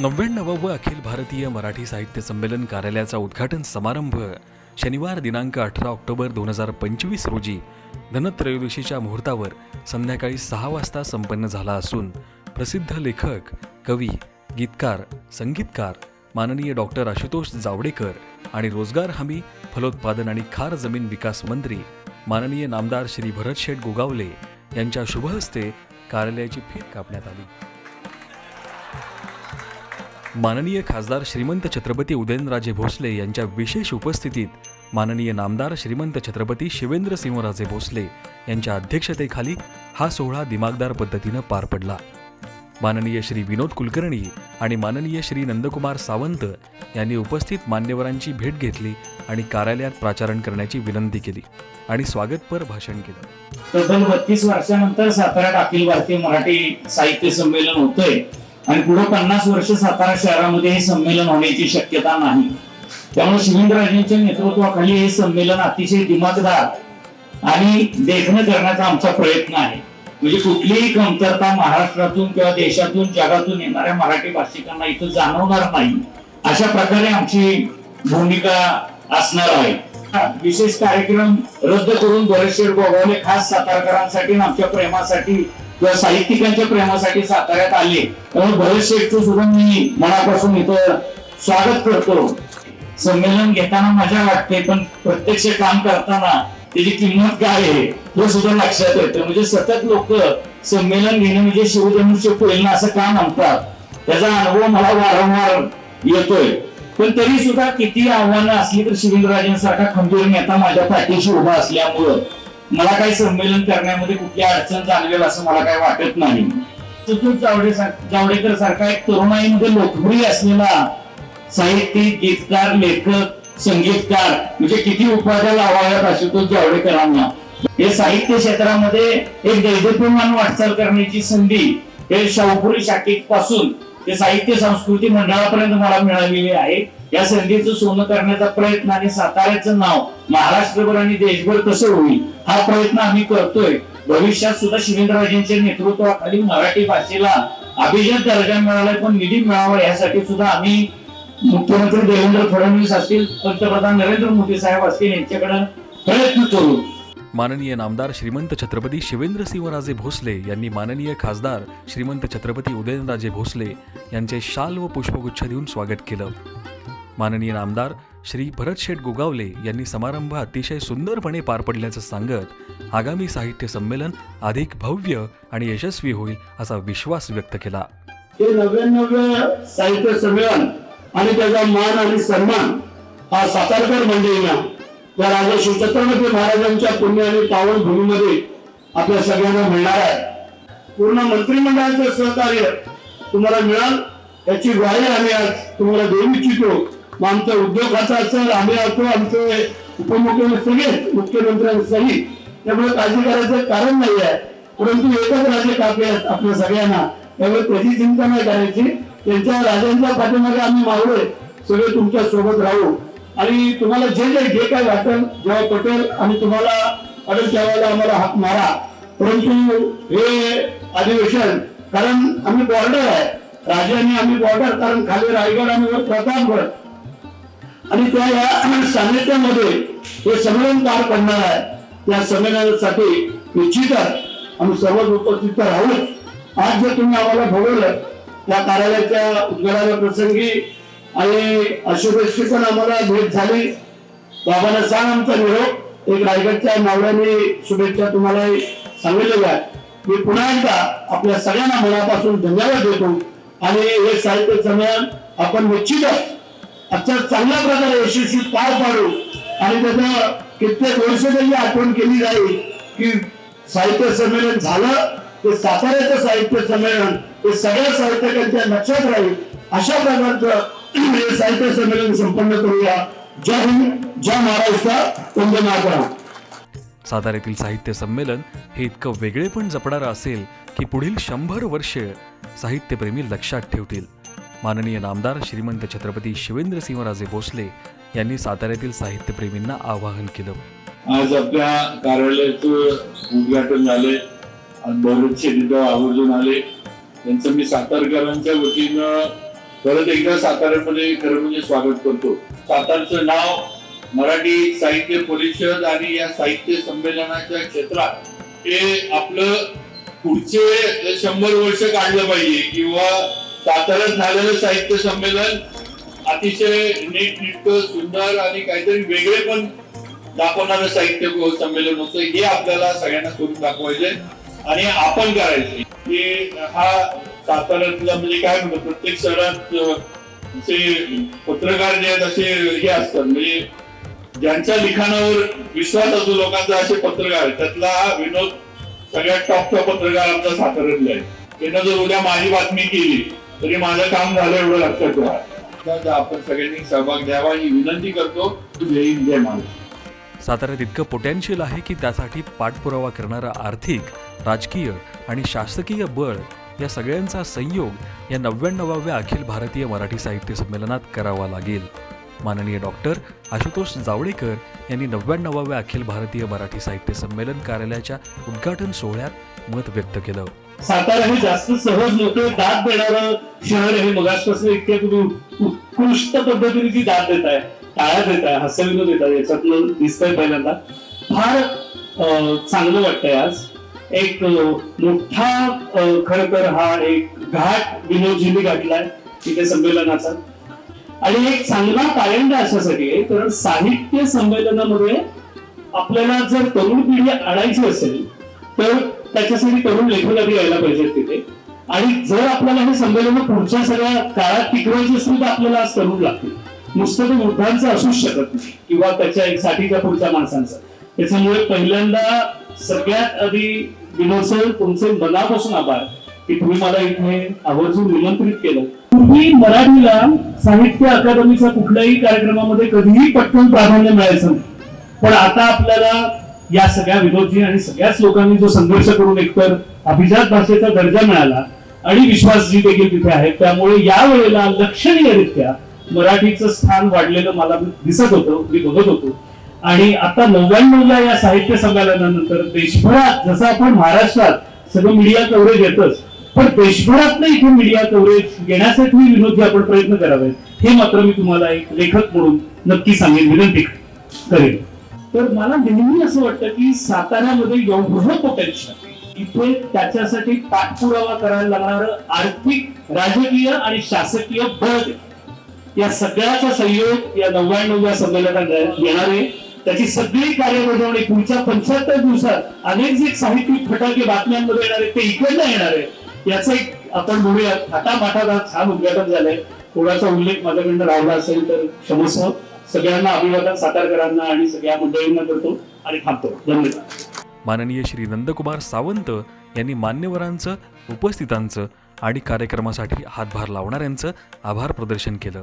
नव्याण्णवावं अखिल भारतीय मराठी साहित्य संमेलन कार्यालयाचा उद्घाटन समारंभ शनिवार दिनांक अठरा ऑक्टोबर दोन हजार पंचवीस रोजी धनत्रयोदशीच्या मुहूर्तावर संध्याकाळी सहा वाजता संपन्न झाला असून प्रसिद्ध लेखक कवी गीतकार संगीतकार माननीय डॉक्टर आशुतोष जावडेकर आणि रोजगार हमी फलोत्पादन आणि खार जमीन विकास मंत्री माननीय नामदार श्री भरतशेठ गोगावले यांच्या शुभहस्ते कार्यालयाची फीत कापण्यात आली. माननीय खासदार श्रीमंत छत्रपती उदयनराजे भोसले यांच्या विशेष उपस्थितीत माननीय नामदार श्रीमंत छत्रपती शिवेंद्रसिंहराजे भोसले यांच्या अध्यक्षतेखाली हा सोहळा दिमागदार पद्धतीनं पार पडला. माननीय श्री विनोद कुलकर्णी आणि माननीय श्री नंदकुमार सावंत यांनी उपस्थित मान्यवरांची भेट घेतली आणि कार्यालयात प्राचारण करण्याची विनंती केली आणि स्वागतपर भाषण केलं. तब्बल बत्तीस वर्षानंतर साताऱ्यात अखिल भारतीय मराठी साहित्य संमेलन होतंय. आणि पुढे पन्नास वर्ष सातारा शहरामध्ये हे संमेलन होण्याची शक्यता नाही. त्यामुळे शिवेंद्रराजेंच्या नेतृत्वाखाली हे संमेलन अतिशय दिमागदार आणि देखणं करण्याचा आमचा प्रयत्न आहे. म्हणजे कुठलीही कमतरता महाराष्ट्रातून किंवा देशातून जगातून येणाऱ्या मराठी भाषिकांना इथं जाणवणार नाही. अशा प्रकारे आमची भूमिका असणार आहे. हा, विशेष कार्यक्रम रद्द करून बरेचसे गोगावले खास सातारकरांसाठी आणि आमच्या प्रेमासाठी किंवा साहित्यिकांच्या प्रेमासाठी साताऱ्यात आले त्यामुळे भरत शेठचं सुद्धा मी मनापासून इथं स्वागत करतो. संमेलन घेताना मजा वाटते पण प्रत्यक्ष काम करताना त्याची किंमत काय आहे हे सुद्धा लक्षात येतं. म्हणजे सतत लोक संमेलन घेणे म्हणजे शिवधनुष्य पेलणं असं का म्हणतात? त्याचा अनुभव मला वारंवार येतोय. पण तरी सुद्धा किती आव्हानं असली तर शिवेंद्रराजेंसारखा खंबीर नेता माझ्या पाठीशी उभा असल्यामुळं. मला काही संमेलन करण्यामध्ये कुठली अडचण जाणवेल असं मला काही वाटत नाही. चतुर जावडे जावडेकर सारखा एक तरुणाईमध्ये लोकप्रिय असलेला साहित्यिक गीतकार लेखक संगीतकार म्हणजे किती उपाध्या लावाव्यात आशुतोष जावडेकरांना. हे साहित्य क्षेत्रामध्ये एक दैदप्यमान वाटचाल करण्याची संधी हे शाहपुरी शाखेपासून ते साहित्य संस्कृती मंडळापर्यंत मला मिळालेली आहे. या संधीचं सोनं करण्याचा प्रयत्न आणि साताऱ्याचं नाव महाराष्ट्रभर आणि देशभर कसं होईल हा प्रयत्न आम्ही करतोय. भविष्यात सुद्धा शिवेंद्रराजेंच्या नेतृत्वाखाली मराठी भाषेला अभिजात दर्जा मिळाला पण निधी मिळावा यासाठी सुद्धा आम्ही मुख्यमंत्री देवेंद्र फडणवीस असतील पंतप्रधान नरेंद्र मोदी साहेब असतील यांच्याकडे प्रयत्न करू. माननीय नामदार श्रीमंत छत्रपती शिवेंद्रसिंहराजे भोसले यांनी माननीय खासदार श्रीमंत छत्रपती उदयनराजे भोसले यांचे शाल व पुष्पगुच्छ देऊन स्वागत केलं. माननीय आमदार श्री भरत शेठ गोगावले यांनी समारंभ अतिशय सुंदरपणे पार पडल्याचं सांगत आगामी साहित्य संमेलन अधिक भव्य आणि यशस्वी होईल असा विश्वास व्यक्त केला. हे नव्याण्णव साहित्य संमेलन आणि त्याचा मान आणि सन्मान हा सातारकर मंडळींना या राजा शिवछत्रपती महाराजांच्या पुण्य आणि पावन भूमीमध्ये आपल्या सगळ्यांना मिळणार आहे. पूर्ण मंत्रिमंडळाचं सहकार्य तुम्हाला मिळाल याची ग्वाही आम्ही आज तुम्हाला देऊ इच्छितो. मग आमच्या उद्योग असेल आम्ही असो आमचे उपमुख्यमंत्री सगळे मुख्यमंत्र्यांसहित त्यामुळे काळजी करायचं कारण नाही आहे परंतु एकच राजे कापे आहेत आपल्या सगळ्यांना त्यामुळे त्याची चिंता नाही करायची. त्यांच्या राजांच्या पाठीमागे आम्ही मावळे सगळे तुमच्यासोबत राहू. आणि तुम्हाला जे जे जे काय वाटेल जेव्हा पटेल आणि तुम्हाला अडल ठेवायला आम्हाला हात मारा. परंतु हे अधिवेशन कारण आम्ही बॉर्डर आहे. राजाने आम्ही बॉर्डर कारण खाली रायगड आणि प्रतापगड आणि त्या या सान्निध्यामध्ये हे संमेलन पार पडणार आहे. त्या संमेलनासाठी निश्चितच आम्ही सर्वच उपस्थित राहूच आज जर तुम्ही आम्हाला बोलवलं त्या कार्यालयाच्या उद्घाटना प्रसंगी आणि अशुभेच्छी पण आम्हाला भेट झाली. बाबांना सांग आमचा निरोप. एक रायगडच्या नावड्याने शुभेच्छा तुम्हाला सांगितलेल्या आहे मी पुन्हा एकदा आपल्या सगळ्यांना मनापासून धन्यवाद देतो. आणि हे साहित्य संमेलन आपण निश्चितच आजच्या चांगल्या प्रकारे यशस्वी पार पाडू. आणि त्याचं कित्येक वर्ष त्यांनी आठवण केली जाईल की साहित्य संमेलन झालं ते साताऱ्याचं साहित्य संमेलन हे सगळ्या साहित्यकांच्या लक्षात राहील. अशा प्रकारचं हे साहित्य संमेलन संपन्न करूया. जय हिंद जय महाराष्ट्र वंदना करा साताऱ्यातील साहित्य संमेलन हे इतकं वेगळे पण जपणारं असेल की पुढील शंभर वर्षे साहित्यप्रेमी लक्षात ठेवतील. माननीय नामदार श्रीमंत छत्रपती शिवेंद्रसिंहराजे भोसले यांनी साताऱ्यातील साहित्यप्रेमींना आवाहन केलं. आज आपल्या कार्यालयाचं उद्घाटन झाले बरेचसे तिथं आवर्जून आले त्यांचं मी सातारकरांच्या वतीनं परत एकदा साताऱ्यामध्ये खरं म्हणजे स्वागत करतो. सातारचं नाव मराठी साहित्य परिषद आणि या साहित्य संमेलनाच्या क्षेत्रात हे आपलं पुढचे शंभर वर्ष काढलं पाहिजे किंवा साताऱ्यात झालेलं साहित्य संमेलन अतिशय नीट निटक सुंदर आणि काहीतरी वेगळे पण दाखवणारं साहित्य संमेलन होतं. हे आपल्याला सगळ्यांना करून दाखवायचंय आणि आपण करायचे की हा साताऱ्यातला म्हणजे काय म्हणतो प्रत्येक शहरात असे पत्रकार जे आहेत असे हे असतात. म्हणजे ज्यांच्या लिखाणावर विश्वास असतो लोकांचा असे पत्रकार त्यातला हा विनोद सगळ्यात टॉपचा पत्रकार आमचा साताऱ्यातला आहे त्यानं जर उद्या माझी बातमी केली तरी माझं काम झालं एवढं लक्षात ठेवा. आपण सगळ्यांनी सहभाग द्यावा ही विनंती करतो जय हिंद जय महाराष्ट्र. साताऱ्यात इतकं पोटॅन्शियल आहे की त्यासाठी पाठपुरावा करणारा आर्थिक राजकीय आणि शासकीय बळ या सगळ्यांचा संयोग या नव्याण्णवाव्या अखिल भारतीय मराठी साहित्य संमेलनात करावा लागेल. माननीय डॉक्टर आशुतोष जावडेकर यांनी नव्याण्णवाव्या अखिल भारतीय मराठी साहित्य संमेलन कार्यालयाच्या उद्घाटन सोहळ्यात मत व्यक्त केलं. सातारा हे जास्त सहज नव्हतं दाद देणारं शहर हे मगासपासून इतक्या तुम्ही उत्कृष्ट पद्धतीने ती दाद देताय टाळ्या देताय आहे देताय याच्यातलं दिसतंय पहिल्यांदा. फार चांगलं वाटतंय आज. एक मोठा खर तर हा एक घाट विनोदजींनी गाठलाय तिथे संमेलनाचा. आणि एक चांगला पायंडा अशासाठी आहे कारण साहित्य संमेलनामध्ये आपल्याला जर तरुण पिढी आणायची असेल तर त्याच्यासाठी तरुण लेखक आधी यायला पाहिजेत तिथे. आणि जर आपल्याला हे संमेलन पुढच्या सगळ्या काळात टिकवायचे असेल तर आपल्याला आज तरुण लागतील. नुसतं ते वृद्धांचं असूच शकत नाही किंवा त्याच्या एक साठीच्या पुढच्या माणसांचं. त्याच्यामुळे पहिल्यांदा सगळ्यात आधी विनोद सर तुमचे मनापासून आभार की तुम्ही मला इथे आवर्जून निमंत्रित केलं. पूर्वी मराठीला साहित्य अकादमीच्या कुठल्याही कार्यक्रमामध्ये कधीही पटकन प्राधान्य मिळायचं नाही. पण आता आपल्याला या सगळ्या विनोदजी आणि सगळ्याच लोकांनी जो संघर्ष करून एकतर अभिजात भाषेचा दर्जा मिळाला आणि विश्वासजी देखील तिथे आहेत त्यामुळे या वेळेला लक्षणीयरित्या मराठीचं स्थान वाढलेलं मला दिसत होतं मी बघत होतो. आणि आता नव्याण्णवला या साहित्य संमेलनानंतर देशभरात जसं आपण महाराष्ट्रात सगळं मीडिया कव्हरेज येतच पण देशभरात इथे मीडिया कव्हरेज येण्यासाठी विनोदजी आपण प्रयत्न करावेत हे मात्र मी तुम्हाला एक लेखक म्हणून नक्की सांगेन विनंती करेन. तर मला नेहमी असं वाटतं की साताऱ्यामध्ये एवढं पोटेन्शियल इथे त्याच्यासाठी पाठपुरावा करायला लागणार आर्थिक राजकीय आणि शासकीय बळ या सगळ्याचा संयोग या नव्याण्णव्या संमेलनात येणार आहे. त्याची सगळी कार्यबजावणी पुढच्या पंच्याहत्तर दिवसात अनेक जे साहित्यिक फटाके बातम्यांमध्ये येणार आहेत ते इकडनं येणार आहे याचं एक आपण म्हणूया थाटामाटात आज छान उद्घाटन झालंय. थोडासा उल्लेख माझ्याकडनं राहिला असेल तर क्षमस्व. सगळ्यांना अभिवादन सातारकरांना आणि सगळ्या मंडळींना करतो आणि थांबतो. धन्यवाद. माननीय श्री नंदकुमार सावंत यांनी मान्यवरांचं उपस्थितांचं आणि कार्यक्रमासाठी हातभार लावणाऱ्यांचं आभार प्रदर्शन केलं.